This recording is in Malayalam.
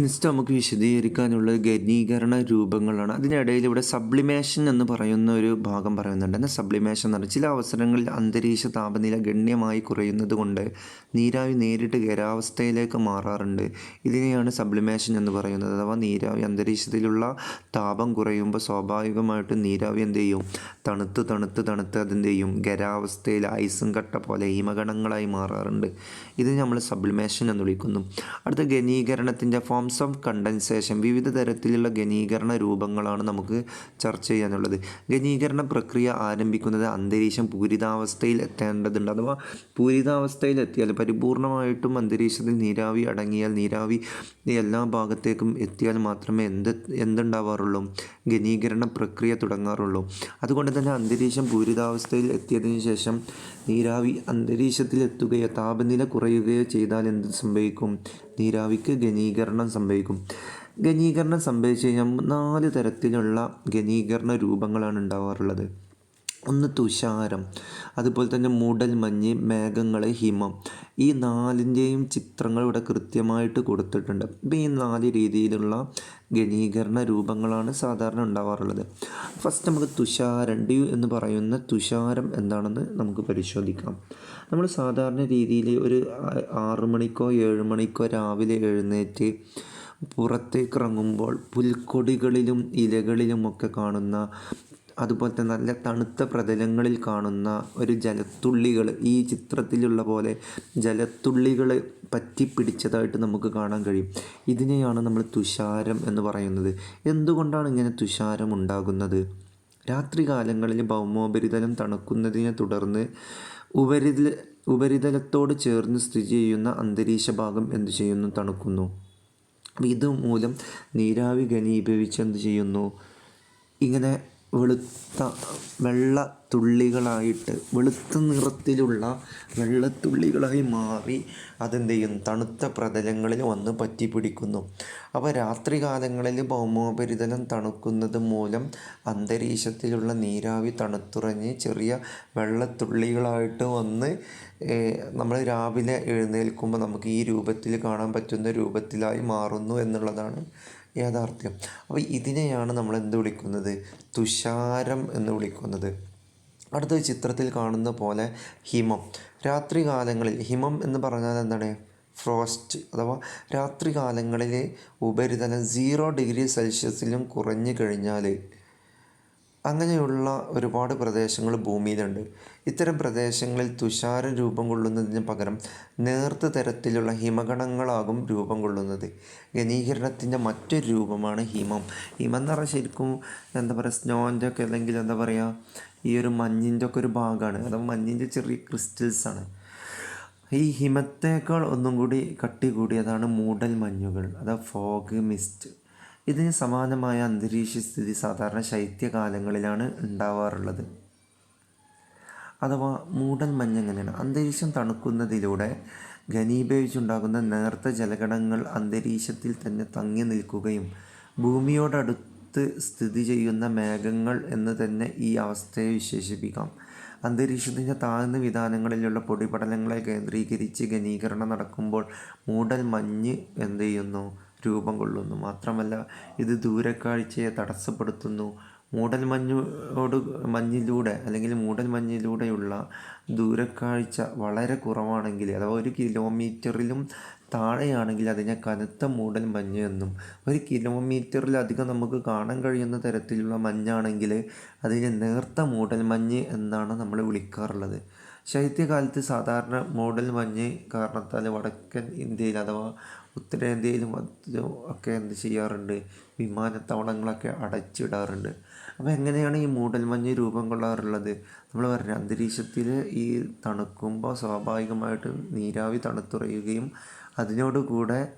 നെക്സ്റ്റ് നമുക്ക് വിശദീകരിക്കാനുള്ള ഘനീകരണ രൂപങ്ങളാണ്. അതിനിടയിൽ ഇവിടെ സബ്ലിമേഷൻ എന്ന് പറയുന്ന ഒരു ഭാഗം പറയുന്നുണ്ട്. എന്നാൽ സബ്ലിമേഷൻ എന്ന് പറഞ്ഞാൽ ചില അവസരങ്ങളിൽ അന്തരീക്ഷ താപനില ഗണ്യമായി കുറയുന്നത് കൊണ്ട് നീരാവി നേരിട്ട് ഖരാവസ്ഥയിലേക്ക് മാറാറുണ്ട്. ഇതിനെയാണ് സബ്ലിമേഷൻ എന്ന് പറയുന്നത്. അഥവാ നീരാവി അന്തരീക്ഷത്തിലുള്ള താപം കുറയുമ്പോൾ സ്വാഭാവികമായിട്ടും നീരാവി എന്ത് ചെയ്യും? തണുത്ത് തണുത്ത് തണുത്ത് അതെന്ത് ചെയ്യും? ഖരാവസ്ഥയിൽ ഐസും കട്ട പോലെ ഹിമഗണങ്ങളായി മാറാറുണ്ട്. ഇത് നമ്മൾ സബ്ലിമേഷൻ എന്ന് വിളിക്കുന്നു. അടുത്ത ഘനീകരണത്തിന്റെ ഫോംസ് ഓഫ് കണ്ടൻസേഷൻ വിവിധ തരത്തിലുള്ള ഘനീകരണ രൂപങ്ങളാണ് നമുക്ക് ചർച്ച ചെയ്യാനുള്ളത്. ഘനീകരണ പ്രക്രിയ ആരംഭിക്കുന്നത് അന്തരീക്ഷം പൂരിതാവസ്ഥയിൽ എത്തേണ്ടതുണ്ട്. അഥവാ പൂരിതാവസ്ഥയിൽ എത്തിയാൽ പരിപൂർണമായിട്ടും അന്തരീക്ഷത്തിൽ നീരാവി അടങ്ങിയാൽ നീരാവി എല്ലാ ഭാഗത്തേക്കും എത്തിയാൽ മാത്രമേ എന്ത് എന്തുണ്ടാവാറുള്ളൂ? ഘനീകരണ പ്രക്രിയ തുടങ്ങാറുള്ളൂ. അതുകൊണ്ട് തന്നെ അന്തരീക്ഷം പൂരിതാവസ്ഥയിൽ എത്തിയതിനു ശേഷം നീരാവി അന്തരീക്ഷത്തിൽ എത്തുകയോ താപനില കുറയുകയോ ചെയ്താൽ എന്ത് സംഭവിക്കും? നീരാവിക്ക് ഘനീകരണം സംഭവിക്കും. ഘനീകരണം സംഭവിച്ചു കഴിഞ്ഞാൽ നാല് തരത്തിലുള്ള ഘനീകരണ രൂപങ്ങളാണ് ഉണ്ടാവാറുള്ളത്. ഒന്ന് തുഷാരം അതുപോലെ തന്നെ മൂടൽമഞ്ഞ് മേഘങ്ങൾ ഹിമം. ഈ നാലിന്റെയും ചിത്രങ്ങൾ ഇവിടെ കൃത്യമായിട്ട് കൊടുത്തിട്ടുണ്ട്. അപ്പോൾ ഈ നാല് രീതിയിലുള്ള ഘനീകരണ രൂപങ്ങളാണ് സാധാരണ ഉണ്ടാവാറുള്ളത്. ഫസ്റ്റ് നമുക്ക് തുഷാരം എന്ന് പറയുന്ന തുഷാരം എന്താണെന്ന് നമുക്ക് പരിശോധിക്കാം. നമ്മൾ സാധാരണ രീതിയിൽ ഒരു ആറു മണിക്കോ ഏഴ് മണിക്കോ രാവിലെ എഴുന്നേറ്റ് പുറത്തേക്ക് ഇറങ്ങുമ്പോൾ പുൽക്കൊടികളിലും ഇലകളിലുമൊക്കെ കാണുന്ന അതുപോലെ നല്ല തണുത്ത പ്രതലങ്ങളിൽ കാണുന്ന ഒരു ജലത്തുള്ളികൾ ഈ ചിത്രത്തിലുള്ള പോലെ ജലത്തുള്ളികൾ പറ്റിപ്പിടിച്ചതായിട്ട് നമുക്ക് കാണാൻ കഴിയും. ഇതിനെയാണ് നമ്മൾ തുഷാരം എന്ന് പറയുന്നത്. എന്തുകൊണ്ടാണ് ഇങ്ങനെ തുഷാരം ഉണ്ടാകുന്നത്? രാത്രികാലങ്ങളിൽ ഭൗമോപരിതലം തണുക്കുന്നതിനെ തുടർന്ന് ഉപരിതല ഉപരിതലത്തോട് ചേർന്ന് സ്ഥിതി ചെയ്യുന്ന അന്തരീക്ഷ ഭാഗം എന്ത് ചെയ്യുന്നു? തണുക്കുന്നു. ഇതുമൂലം നീരാവി ഘനീഭവിച്ച് എന്ത് ചെയ്യുന്നു? ഇങ്ങനെ വെളുത്ത വെള്ള തുള്ളികളായിട്ട് വെളുത്ത നിറത്തിലുള്ള വെള്ളത്തുള്ളികളായി മാറി അതെന്ത് ചെയ്യും തണുത്ത പ്രതലങ്ങളിൽ വന്ന് പറ്റി പിടിക്കുന്നു അപ്പോൾ രാത്രി കാലങ്ങളിൽ ഭൗമോപരിതലം തണുക്കുന്നത് മൂലം അന്തരീക്ഷത്തിലുള്ള നീരാവി തണുത്തുറഞ്ഞ് ചെറിയ വെള്ളത്തുള്ളികളായിട്ട് വന്ന് നമ്മൾ രാവിലെ എഴുന്നേൽക്കുമ്പോൾ നമുക്ക് ഈ രൂപത്തിൽ കാണാൻ പറ്റുന്ന രൂപത്തിലായി മാറുന്നു എന്നുള്ളതാണ് യാഥാർത്ഥ്യം. അപ്പോൾ ഇതിനെയാണ് നമ്മൾ എന്ത് വിളിക്കുന്നത്? തുഷാരം എന്ന് വിളിക്കുന്നത്. അടുത്ത ചിത്രത്തിൽ കാണുന്ന പോലെ ഹിമം. രാത്രികാലങ്ങളിൽ ഹിമം എന്ന് പറഞ്ഞാൽ എന്താണ്? ഫ്രോസ്റ്റ് അഥവാ രാത്രി കാലങ്ങളിൽ ഉപരിതലം സീറോ ഡിഗ്രി സെൽഷ്യസിലും കുറഞ്ഞു കഴിഞ്ഞാൽ അങ്ങനെയുള്ള ഒരുപാട് പ്രദേശങ്ങൾ ഭൂമിയിലുണ്ട്. ഇത്തരം പ്രദേശങ്ങളിൽ തുഷാര രൂപം കൊള്ളുന്നതിന് പകരം നേർത്ത തരത്തിലുള്ള ഹിമഗണങ്ങളാകും രൂപം കൊള്ളുന്നത്. ഘനീകരണത്തിന്റെ മറ്റൊരു രൂപമാണ് ഹിമം. ഹിമം എന്ന് പറഞ്ഞാൽ ശരിക്കും എന്താ പറയുക സ്നോന്റെ ഒക്കെ അല്ലെങ്കിൽ എന്താ പറയുക ഈ ഒരു മഞ്ഞിന്റെ ഒക്കെ ഒരു ഭാഗമാണ്. അഥവാ മഞ്ഞിന്റെ ചെറിയ ക്രിസ്റ്റൽസാണ് ഈ ഹിമത്തേക്കാൾ ഒന്നും കൂടി കട്ടി കൂടിയതാണ് മൂടൽ മഞ്ഞുകൾ. അതാ ഫോഗ് മിസ്റ്റ് ഇതിന് സമാനമായ അന്തരീക്ഷ സ്ഥിതി സാധാരണ ശൈത്യകാലങ്ങളിലാണ് ഉണ്ടാവാറുള്ളത്. അഥവാ മൂടൽ മഞ്ഞ് എങ്ങനെയാണ്? അന്തരീക്ഷം തണുക്കുന്നതിലൂടെ ഘനീഭവിച്ചുണ്ടാകുന്ന നേർത്ത ജലഘടങ്ങൾ അന്തരീക്ഷത്തിൽ തന്നെ തങ്ങി നിൽക്കുകയും ഭൂമിയോടടുത്ത് സ്ഥിതി ചെയ്യുന്ന മേഘങ്ങൾ എന്ന് തന്നെ ഈ അവസ്ഥയെ വിശേഷിപ്പിക്കാം. അന്തരീക്ഷത്തിന്റെ താഴ്ന്ന വിധാനങ്ങളിലുള്ള പൊടിപടലങ്ങളെ കേന്ദ്രീകരിച്ച് ഘനീകരണം നടക്കുമ്പോൾ മൂടൽ മഞ്ഞ് എന്ത് ചെയ്യുന്നു? രൂപം കൊള്ളുന്നു. മാത്രമല്ല ഇത് ദൂരക്കാഴ്ചയെ തടസ്സപ്പെടുത്തുന്നു. മൂടൽ മഞ്ഞോട് മഞ്ഞിലൂടെ അല്ലെങ്കിൽ മൂടൽ മഞ്ഞിലൂടെയുള്ള ദൂരക്കാഴ്ച വളരെ കുറവാണെങ്കിൽ അഥവാ ഒരു കിലോമീറ്ററിലും താഴെയാണെങ്കിൽ അതിനെ കനത്ത മൂടൽ മഞ്ഞ് എന്നും ഒരു കിലോമീറ്ററിലധികം നമുക്ക് കാണാൻ കഴിയുന്ന തരത്തിലുള്ള മഞ്ഞാണെങ്കിൽ അതിനെ നേർത്ത മൂടൽ മഞ്ഞ് എന്നാണ് നമ്മൾ വിളിക്കാറുള്ളത്. ശൈത്യകാലത്ത് സാധാരണ മൂടൽ മഞ്ഞ് കാരണത്താൽ വടക്കൻ ഇന്ത്യയിൽ അഥവാ ഉത്തരേന്ത്യയിലും ഒക്കെ എന്ത് ചെയ്യാറുണ്ട്? വിമാനത്താവളങ്ങളൊക്കെ അടച്ചിടാറുണ്ട്. അപ്പോൾ എങ്ങനെയാണ് ഈ മൂടൽമഞ്ഞ് രൂപം കൊള്ളാറുള്ളത്? നമ്മൾ പറഞ്ഞ അന്തരീക്ഷത്തിൽ ഈ തണുക്കുമ്പോൾ സ്വാഭാവികമായിട്ടും നീരാവി തണുത്തുറയുകയും അതിനോട് കൂടെ